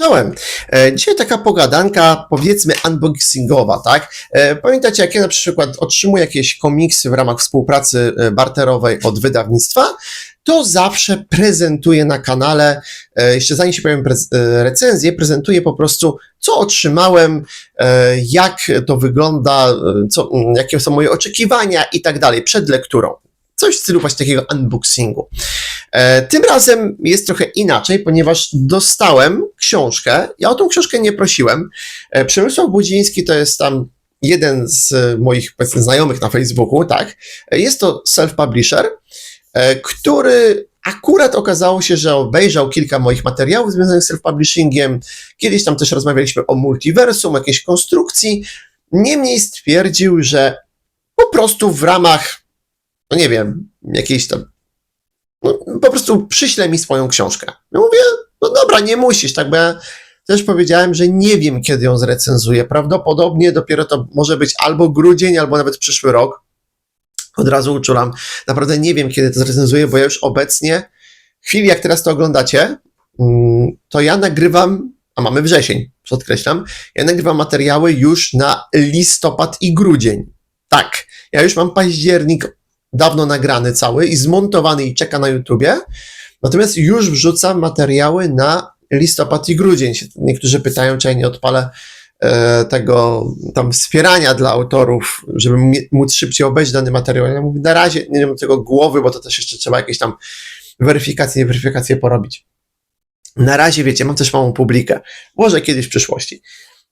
Czołem. E, Dzisiaj taka pogadanka, powiedzmy, unboxingowa, tak? E, Pamiętacie, jak ja na przykład otrzymuję jakieś komiksy w ramach współpracy e, barterowej od wydawnictwa, to zawsze prezentuję na kanale, jeszcze zanim się powiem recenzję, prezentuję po prostu, co otrzymałem, jak to wygląda, co, jakie są moje oczekiwania i tak dalej, przed lekturą. Coś w stylu właśnie takiego unboxingu. E, Tym razem jest trochę inaczej, ponieważ dostałem książkę. Ja o tą książkę nie prosiłem. E, Przemysław Budziński to jest tam jeden z moich znajomych na Facebooku, tak. E, Jest to self-publisher, który akurat okazało się, że obejrzał kilka moich materiałów związanych z self-publishingiem. Kiedyś tam też rozmawialiśmy o multiversum, jakiejś konstrukcji. Niemniej stwierdził, że po prostu w ramach, no nie wiem, jakiejś tam no, po prostu przyśle mi swoją książkę. Ja mówię, no dobra, nie musisz, tak, bo ja też powiedziałem, że nie wiem, kiedy ją zrecenzuję. Prawdopodobnie dopiero to może być albo grudzień, albo nawet przyszły rok. Od razu uczulam. Naprawdę nie wiem, kiedy to zrecenzuję, bo ja już obecnie, w chwili jak teraz to oglądacie, mm, to ja nagrywam, a mamy wrzesień, podkreślam, ja nagrywam materiały już na listopad i grudzień. Tak, ja już mam październik dawno nagrany cały i zmontowany i czeka na YouTubie. Natomiast już wrzucam materiały na listopad i grudzień. Niektórzy pytają, czy ja nie odpalę e, tego tam wspierania dla autorów, żeby móc szybciej obejrzeć dany materiał. Ja mówię, na razie nie mam tego głowy, bo to też jeszcze trzeba jakieś tam weryfikacje, weryfikacje porobić. Na razie, wiecie, mam też małą publikę. Może kiedyś w przyszłości.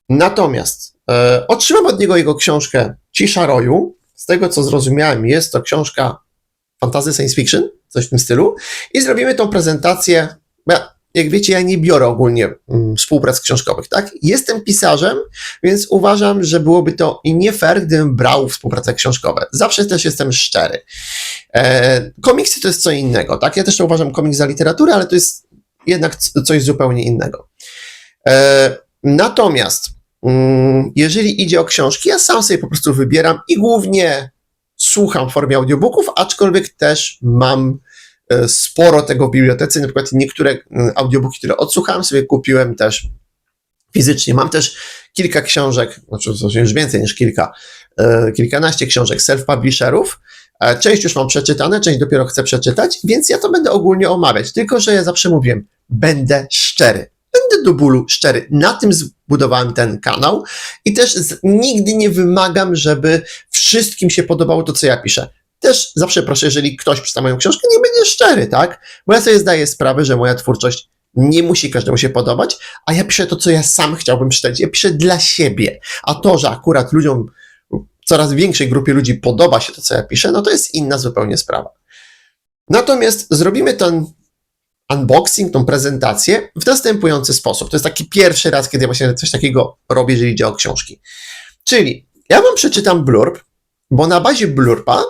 Natomiast e, otrzymam od niego jego książkę Cisza Roju. Z tego, co zrozumiałem, jest to książka fantasy science fiction, coś w tym stylu. I zrobimy tą prezentację. jak wiecie, ja nie biorę ogólnie mm, współprac książkowych, tak? Jestem pisarzem, więc uważam, że byłoby to nie fair, gdybym brał współprace książkowe. Zawsze też jestem szczery. E, komiksy to jest co innego, tak? Ja też uważam komiks za literaturę, ale to jest jednak coś zupełnie innego. E, natomiast jeżeli idzie o książki, ja sam sobie po prostu wybieram i głównie słucham w formie audiobooków, aczkolwiek też mam e, sporo tego w bibliotece. Na przykład niektóre mm, audiobooki, które odsłuchałem, sobie kupiłem też fizycznie. Mam też kilka książek, znaczy już więcej niż kilka, e, kilkanaście książek self-publisherów. E, Część już mam przeczytane, część dopiero chcę przeczytać, więc ja to będę ogólnie omawiać. Tylko, że ja zawsze mówiłem, będę szczery. Będę do bólu szczery. Na tym zbudowałem ten kanał i też z, nigdy nie wymagam, żeby wszystkim się podobało to, co ja piszę. Też zawsze proszę, jeżeli ktoś czyta moją książkę, nie będzie szczery, tak? Bo ja sobie zdaję sprawę, że moja twórczość nie musi każdemu się podobać, a ja piszę to, co ja sam chciałbym czytać. Ja piszę dla siebie. A to, że akurat ludziom, coraz większej grupie ludzi podoba się to, co ja piszę, no to jest inna zupełnie sprawa. Natomiast zrobimy ten unboxing, tą prezentację w następujący sposób. To jest taki pierwszy raz, kiedy ja właśnie coś takiego robię, jeżeli idzie o książki. Czyli ja wam przeczytam blurb, bo na bazie blurba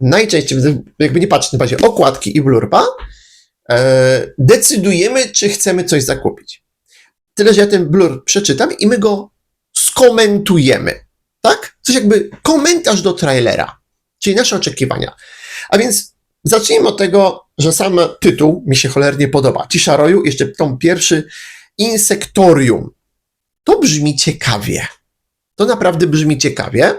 najczęściej, jakby nie patrzeć na bazie okładki i blurba, e, decydujemy, czy chcemy coś zakupić. Tyle, że ja ten blurb przeczytam i my go skomentujemy. Tak? Coś jakby komentarz do trailera, czyli nasze oczekiwania. A więc zacznijmy od tego, że sam tytuł mi się cholernie podoba. Cisza Roju, jeszcze tą pierwszy Insektorium. To brzmi ciekawie. To naprawdę brzmi ciekawie.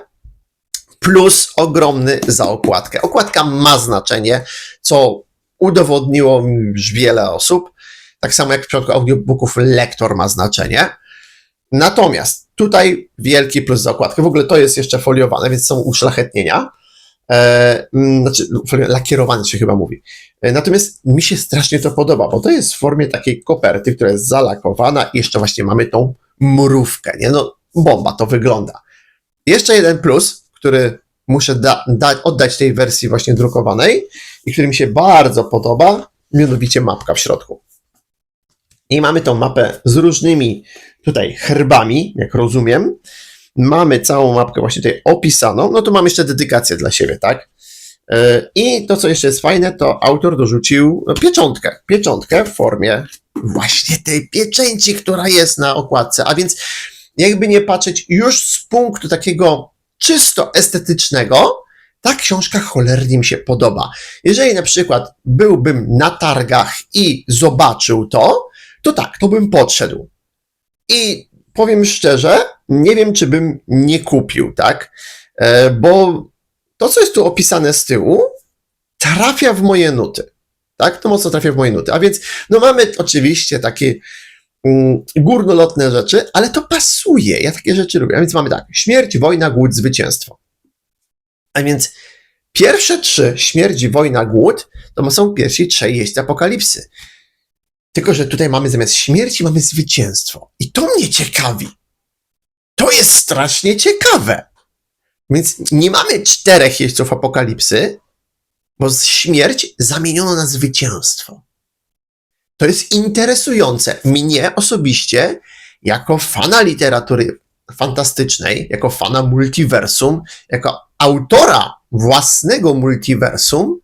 Plus ogromny za okładkę. Okładka ma znaczenie, co udowodniło mi już wiele osób. Tak samo jak w przypadku audiobooków, lektor ma znaczenie. Natomiast tutaj wielki plus za okładkę. W ogóle to jest jeszcze foliowane, więc są uszlachetnienia. E, mm, znaczy, lakierowane się chyba mówi. E, Natomiast mi się strasznie to podoba, bo to jest w formie takiej koperty, która jest zalakowana i jeszcze właśnie mamy tą mrówkę, nie? No, bomba to wygląda. Jeszcze jeden plus, który muszę da, da, oddać tej wersji właśnie drukowanej i który mi się bardzo podoba, mianowicie mapka w środku. I mamy tą mapę z różnymi tutaj herbami, jak rozumiem. Mamy całą mapkę właśnie tutaj opisaną. No to mam jeszcze dedykację dla siebie, tak? Yy, I to, co jeszcze jest fajne, to autor dorzucił pieczątkę. Pieczątkę w formie właśnie tej pieczęci, która jest na okładce. A więc, jakby nie patrzeć, już z punktu takiego czysto estetycznego, ta książka cholernie mi się podoba. Jeżeli na przykład byłbym na targach i zobaczył to, to tak, to bym podszedł. I powiem szczerze, nie wiem, czy bym nie kupił, tak? E, Bo to, co jest tu opisane z tyłu, trafia w moje nuty. Tak? To mocno trafia w moje nuty. A więc, no mamy oczywiście takie mm, górnolotne rzeczy, ale to pasuje. Ja takie rzeczy lubię. A więc mamy tak: śmierć, wojna, głód, zwycięstwo. A więc pierwsze trzy śmierć, wojna, głód to są pierwsi trzej jeźdźcy apokalipsy. Tylko, że tutaj mamy zamiast śmierci, mamy zwycięstwo. I to mnie ciekawi. To jest strasznie ciekawe. Więc nie mamy czterech jeźdźców apokalipsy, bo śmierć zamieniono na zwycięstwo. To jest interesujące. Mnie osobiście, jako fana literatury fantastycznej, jako fana multiversum, jako autora własnego multiversum,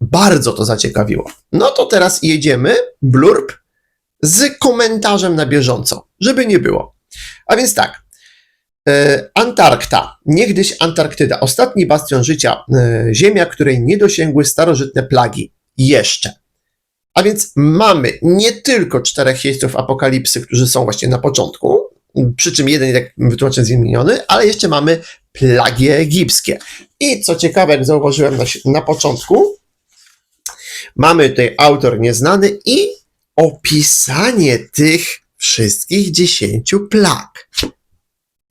bardzo to zaciekawiło. No to teraz jedziemy, blurb, z komentarzem na bieżąco, żeby nie było. A więc tak, e, Antarkta, niegdyś Antarktyda, ostatni bastion życia, e, ziemia, której nie dosięgły starożytne plagi. Jeszcze. A więc mamy nie tylko czterech jeźdźców apokalipsy, którzy są właśnie na początku, przy czym jeden, jak wytłumaczę, jest wymieniony, ale jeszcze mamy plagi egipskie. I co ciekawe, jak zauważyłem na, na początku, mamy tutaj autor nieznany i opisanie tych wszystkich dziesięciu plag.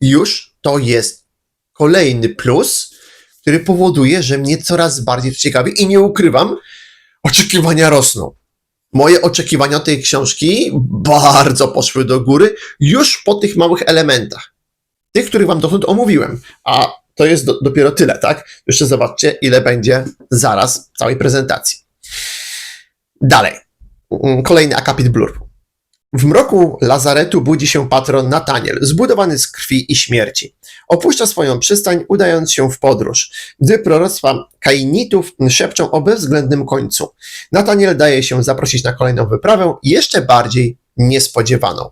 Już to jest kolejny plus, który powoduje, że mnie coraz bardziej ciekawi i nie ukrywam, oczekiwania rosną. Moje oczekiwania tej książki bardzo poszły do góry już po tych małych elementach. Tych, których wam dotąd omówiłem. A to jest do, dopiero tyle, tak? Jeszcze zobaczcie, ile będzie zaraz całej prezentacji. Dalej. Mm, Kolejny akapit blurbu. W mroku lazaretu budzi się patron Nataniel, zbudowany z krwi i śmierci. Opuszcza swoją przystań, udając się w podróż, gdy proroctwa kainitów szepczą o bezwzględnym końcu. Nataniel daje się zaprosić na kolejną wyprawę, jeszcze bardziej niespodziewaną.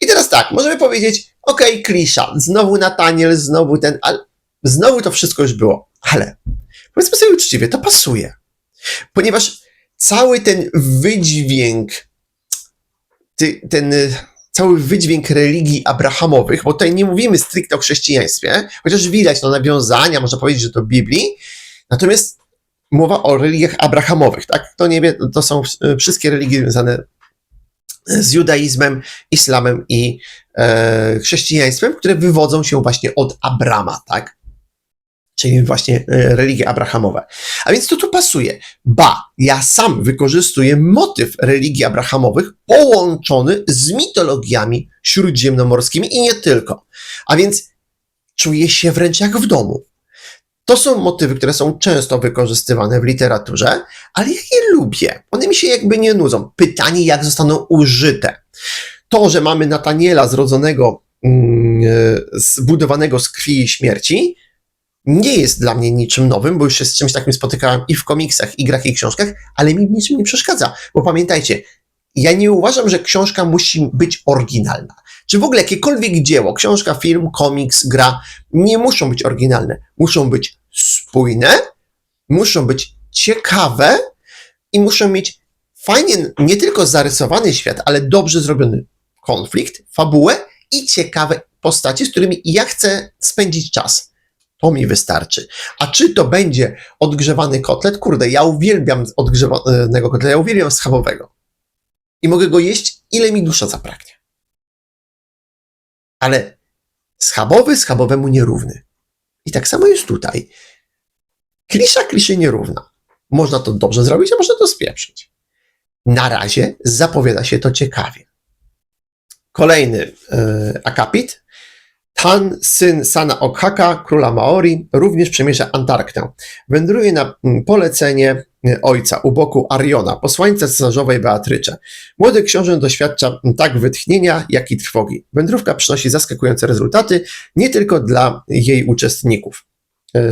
I teraz tak, możemy powiedzieć, okej, klisza, znowu Nataniel, znowu ten, ale znowu to wszystko już było. Ale powiedzmy sobie uczciwie, to pasuje. Ponieważ cały ten wydźwięk ty, ten y, cały wydźwięk religii abrahamowych, bo tutaj nie mówimy stricte o chrześcijaństwie, chociaż widać no, nawiązania, można powiedzieć, że to Biblii, natomiast mowa o religiach abrahamowych, tak? To nie wie, to są y, wszystkie religie związane z judaizmem, islamem i e, chrześcijaństwem, które wywodzą się właśnie od Abrama, tak? Czyli właśnie e, religie abrahamowe. A więc to tu pasuje. Ba, ja sam wykorzystuję motyw religii abrahamowych połączony z mitologiami śródziemnomorskimi i nie tylko. A więc czuję się wręcz jak w domu. To są motywy, które są często wykorzystywane w literaturze, ale ja je lubię. One mi się jakby nie nudzą. Pytanie, jak zostaną użyte. To, że mamy Nataniela zrodzonego, mm, e, zbudowanego z krwi i śmierci, nie jest dla mnie niczym nowym, bo już się z czymś takim spotykałem i w komiksach, i grach, i książkach, ale mi niczym nie przeszkadza. Bo pamiętajcie, ja nie uważam, że książka musi być oryginalna. Czy w ogóle jakiekolwiek dzieło, książka, film, komiks, gra, nie muszą być oryginalne. Muszą być spójne, muszą być ciekawe i muszą mieć fajnie nie tylko zarysowany świat, ale dobrze zrobiony konflikt, fabułę i ciekawe postacie, z którymi ja chcę spędzić czas. To mi wystarczy. A czy to będzie odgrzewany kotlet? Kurde, ja uwielbiam odgrzewanego kotleta, ja uwielbiam schabowego. I mogę go jeść, ile mi dusza zapragnie. Ale schabowy schabowemu nierówny. I tak samo jest tutaj. Klisza kliszy nierówna. Można to dobrze zrobić, a można to spieprzyć. Na razie zapowiada się to ciekawie. Kolejny e, akapit. Tan, syn Sana Okhaka, króla Maori, również przemierza Antarktę. Wędruje na mm, polecenie e, ojca u boku Ariona, posłańca cesarzowej Beatrycze. Młody książę doświadcza mm, tak wytchnienia, jak i trwogi. Wędrówka przynosi zaskakujące rezultaty nie tylko dla jej uczestników. Yy,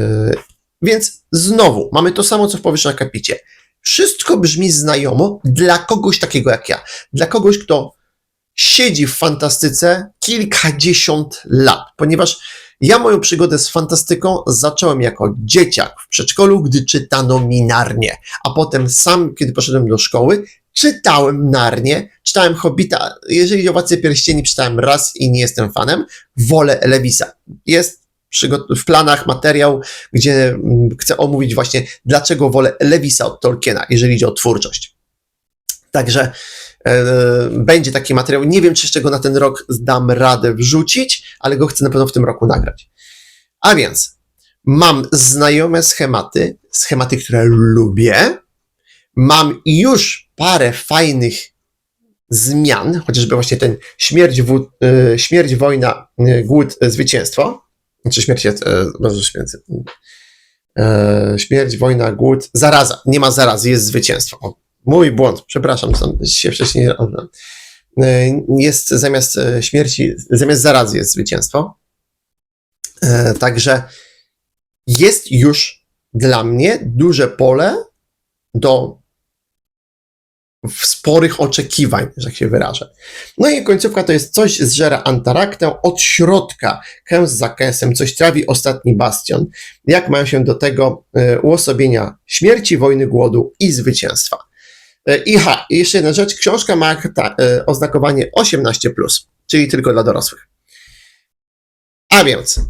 więc znowu mamy to samo, co w powyższym akapicie. Wszystko brzmi znajomo dla kogoś takiego jak ja. Dla kogoś, kto siedzi w fantastyce kilkadziesiąt lat, ponieważ ja moją przygodę z fantastyką zacząłem jako dzieciak w przedszkolu, gdy czytano minarnie, a potem sam, kiedy poszedłem do szkoły, czytałem Narnię, czytałem Hobbita, jeżeli chodzi o Władcę Pierścieni, czytałem raz i nie jestem fanem, wolę Lewisa. Jest w planach materiał, gdzie mm, chcę omówić właśnie, dlaczego wolę Lewisa od Tolkiena, jeżeli idzie o twórczość. Także będzie taki materiał. Nie wiem, czy jeszcze go na ten rok dam radę wrzucić, ale go chcę na pewno w tym roku nagrać. A więc mam znajome schematy, schematy, które lubię. Mam już parę fajnych zmian, chociażby właśnie ten śmierć, e, śmierć wojna, e, głód, e, zwycięstwo. Znaczy śmierć e, święty. E, śmierć, wojna, głód, zaraza. Nie ma zarazy, jest zwycięstwo. Mój błąd, przepraszam, sam się wcześniej. E, Jest zamiast e, śmierci, zamiast zarazy jest zwycięstwo. E, Także jest już dla mnie duże pole do sporych oczekiwań, że tak się wyrażę. No i końcówka to jest coś zżera Antaraktę od środka, kęs za kęsem, coś trawi ostatni bastion. Jak mają się do tego uosobienia śmierci, wojny, głodu i zwycięstwa. E, I ha, jeszcze jedna rzecz, książka ma ta, e, oznakowanie 18+, czyli tylko dla dorosłych. A więc,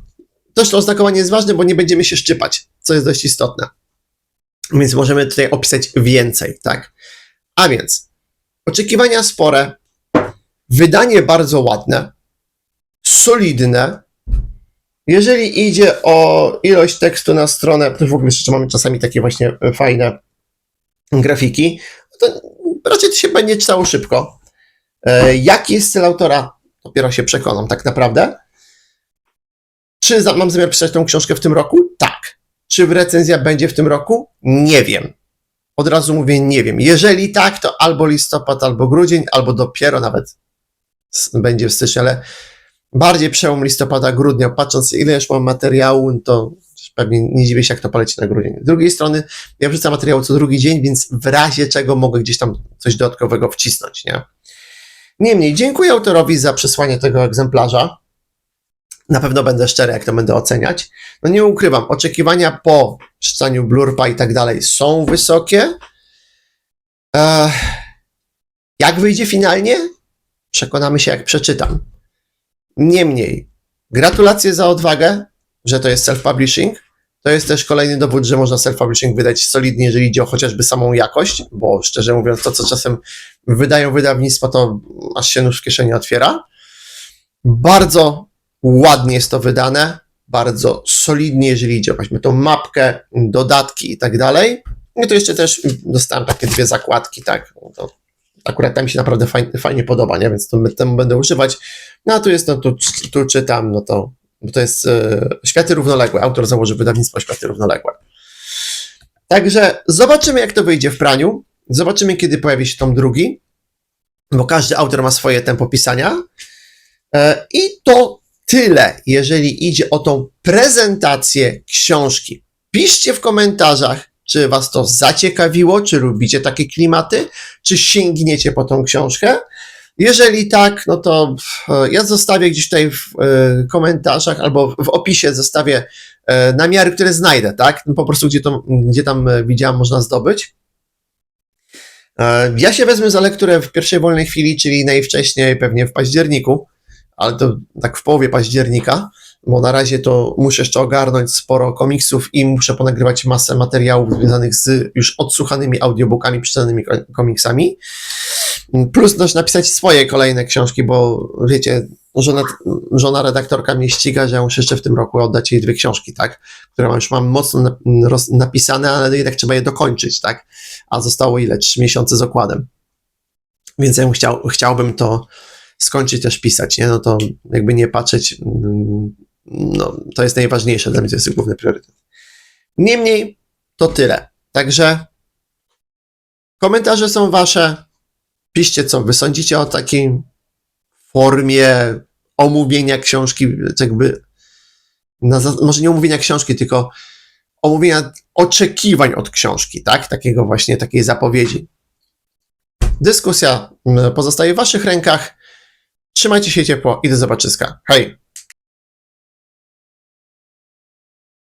też to oznakowanie jest ważne, bo nie będziemy się szczypać, co jest dość istotne. Więc możemy tutaj opisać więcej, tak? A więc, oczekiwania spore, wydanie bardzo ładne, solidne. Jeżeli idzie o ilość tekstu na stronę, to w ogóle jeszcze mamy czasami takie właśnie fajne grafiki, to raczej to się będzie czytało szybko. E, Jaki jest cel autora? Dopiero się przekonam, tak naprawdę. Czy mam zamiar pisać tą książkę w tym roku? Tak. Czy recenzja będzie w tym roku? Nie wiem. Od razu mówię, nie wiem. Jeżeli tak, to albo listopad, albo grudzień, albo dopiero nawet będzie w styczniu, ale bardziej przełom listopada, grudnia, patrząc ile już mam materiału, to pewnie nie dziwię się, jak to poleci na grudzień. Z drugiej strony, ja wrzucam materiał co drugi dzień, więc w razie czego mogę gdzieś tam coś dodatkowego wcisnąć, nie? Niemniej, dziękuję autorowi za przesłanie tego egzemplarza. Na pewno będę szczery, jak to będę oceniać. No nie ukrywam, oczekiwania po czytaniu blurpa i tak dalej są wysokie. Ech, jak wyjdzie finalnie? Przekonamy się, jak przeczytam. Niemniej, gratulacje za odwagę, że to jest self-publishing. To jest też kolejny dowód, że można self-publishing wydać solidnie, jeżeli idzie o chociażby samą jakość, bo szczerze mówiąc, to co czasem wydają wydawnictwa, to aż się nóż w kieszeni otwiera. Bardzo ładnie jest to wydane, bardzo solidnie, jeżeli idzie o weźmy tą mapkę, dodatki i tak dalej. No to jeszcze też dostałem takie dwie zakładki, tak. To akurat tam się naprawdę fajnie, fajnie podoba, nie? więc to, temu będę używać. No a tu jest, no tu, tu czytam, no to, to jest e, Światy Równoległe. Autor założył wydawnictwo Światy Równoległe. Także zobaczymy, jak to wyjdzie w praniu. Zobaczymy, kiedy pojawi się tom drugi, bo każdy autor ma swoje tempo pisania. E, I to tyle, jeżeli idzie o tą prezentację książki. Piszcie w komentarzach, czy Was to zaciekawiło, czy lubicie takie klimaty, czy sięgniecie po tą książkę. Jeżeli tak, no to e, ja zostawię gdzieś tutaj w e, komentarzach albo w opisie zostawię e, namiary, które znajdę, tak? Po prostu gdzie, to, gdzie tam widziałem, można zdobyć. Ja się wezmę za lekturę w pierwszej wolnej chwili, czyli najwcześniej pewnie w październiku, ale to tak w połowie października, bo na razie to muszę jeszcze ogarnąć sporo komiksów i muszę ponagrywać masę materiałów związanych z już odsłuchanymi audiobookami, przeczytanymi ko- komiksami. Plus też napisać swoje kolejne książki, bo wiecie, żona, żona redaktorka mnie ściga, że ja muszę jeszcze w tym roku oddać jej dwie książki, tak? Które już mam mocno napisane, ale jednak trzeba je dokończyć, tak? A zostało ile? Trzy miesiące z okładem. Więc ja chciał, chciałbym to skończyć też pisać, nie? No to jakby nie patrzeć, mm, no to jest najważniejsze dla mnie, to jest główny priorytet. Niemniej, to tyle. Także komentarze są wasze. Piszcie, co wy sądzicie o takiej formie omówienia książki, jakby, na, może nie omówienia książki, tylko omówienia oczekiwań od książki, tak? Takiego właśnie, takiej zapowiedzi. Dyskusja mm, pozostaje w waszych rękach. Trzymajcie się ciepło i do zobaczyska. Hej!